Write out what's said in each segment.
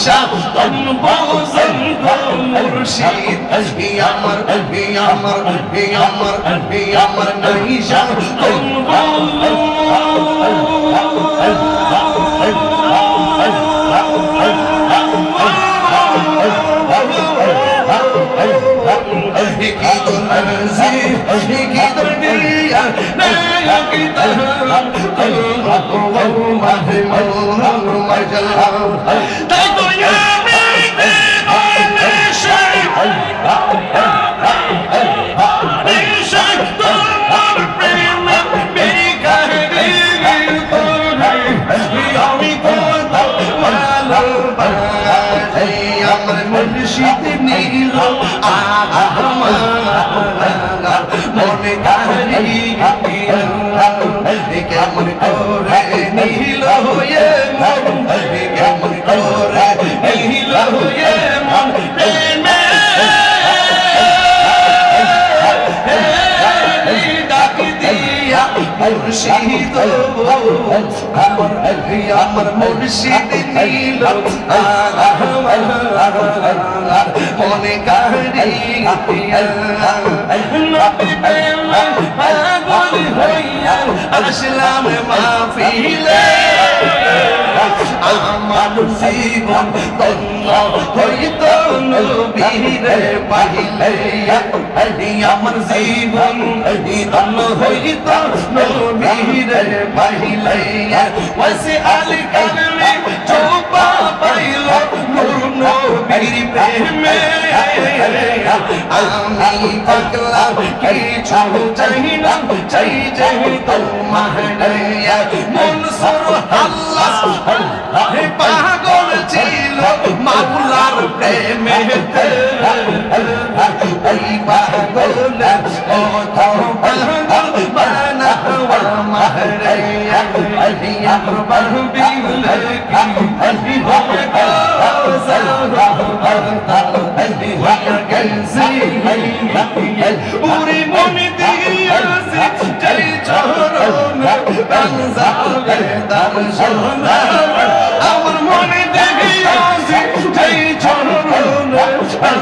নাইশা তন বোঝন গো মুর্শিদ হি আমার হি আমার হি আমার হি আমার নাইশা তন তাই তো আমি মুর্শিদ নীল মনে কারি কেমন করে নীল হয়ে মন কেমন করে নীল হয়ে মুর্শিদ আমার আমার মুর্শিদ নীল মনে কারি আসলাম মাহফিলে আমার জীবন হইত নবীরে পাইলে আমার জীবন হইত নবীরে পাইলে ওয়াসি আলী কালমে চোপা পাইল নূর নবীর প্রেমে আমি পাগলা কিছু চাই না চাই চাই তোমার মনসুর আল্লাহ হে পাগল ছিল মাওলার প্রেমে পাগল ও তো পাগল বানা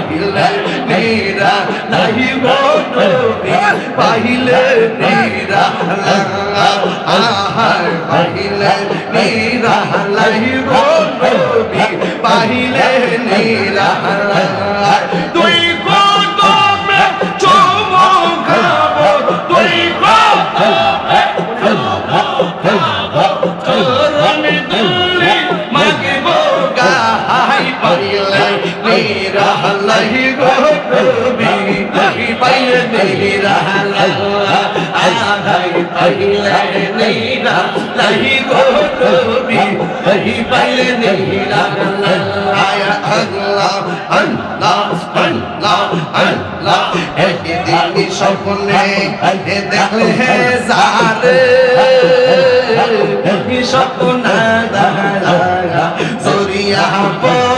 পাইলে নিরা নাহি গো পাহিলে নিরা আহার পাহিলে নিরা নাহি গো পাহিলে নিরা স্বপ্নে দেখলে জারে স্বপ্ন দাঁড়া জরিয়া পর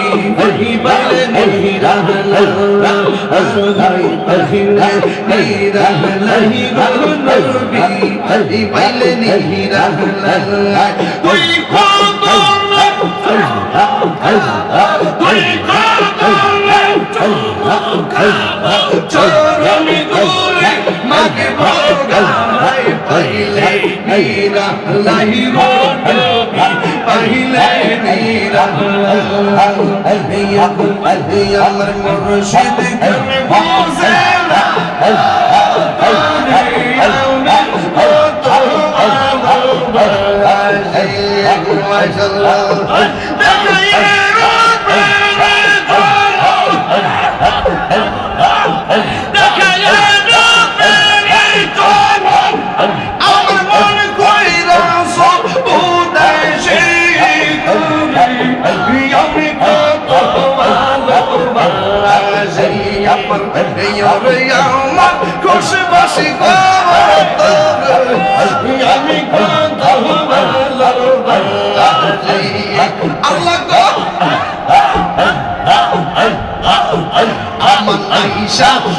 লাই বহিলে নীরা লাই নবী বহি বল নীরা তুই কত তুই কত চরণ গুলি মাগে ভোগাই পাইলে নীরা লাহিরো পাইলে নীরা খুশবাসি আমি আল্লাহ আমার আইসা গো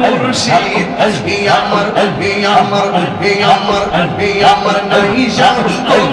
মুর্শিদ হি আমার হি আমার হি আমার হি আমার নাইসা তন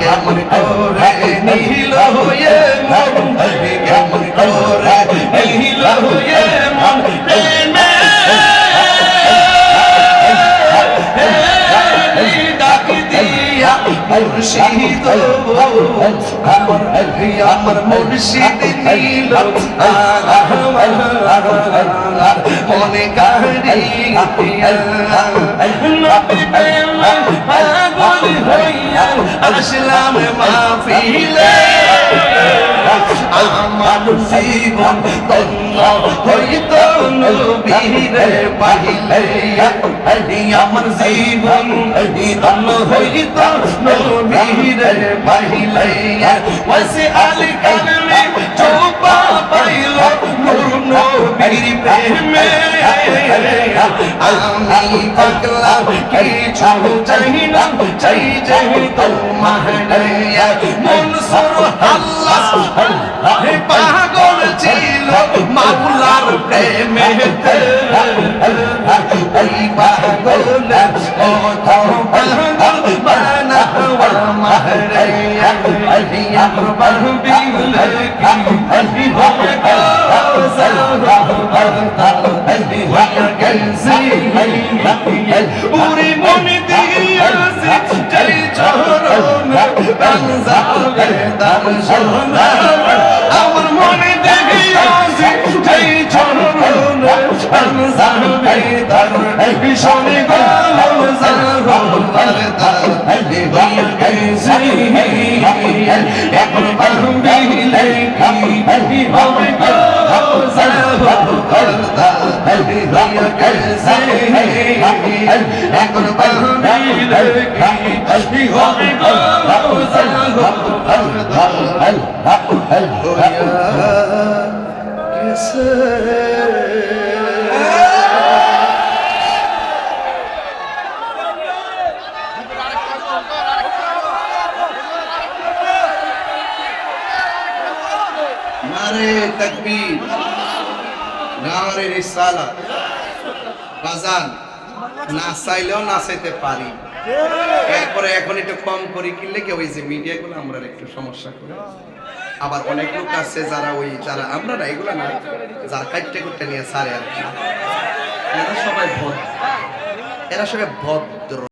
কেমন করে নীল হয়ে মুর্শিদ আমার আমার মুর্শিদ নীল মনে আসলাম মাহফিলে জীবন তন্ন হইত নবীরে পাইলে আমার জীবন তন্ন হইত নবীরে পাইলে ওয়াসি আলী কালমে চোপা পাইল নূর নবীর প্রেমে। আমি পাগলা কিছু চাই না চাই চাই তোমার মনসুর আল্লাহ। হে পাগল ছিল মাওলার প্রেমে ওই পাগল ও পাগল বানা হওয়া মাহরিয়া আলিয়া বহবিল কি হবে উরি মনে দিয়াছি জয় চরণ রমজানে দর্শন আমার দর্শন গো এখন এখন বাহুবিলে কি হবে গো নারে তাকবীর নারে রিসালাত বাজান, না চাইলেও নাচাইতে পারি। এরপরে এখন একটু কম করি কিনলে কি ওই যে মিডিয়াগুলো আমরা একটু সমস্যা করে আবার অনেক লোক আছে যারা ওই, যারা আমরা না, এগুলো না, যার কাটতে করতে নিয়ে সারে আর কি। এরা সবাই ভদ্র। এরা সবাই ভদ্র।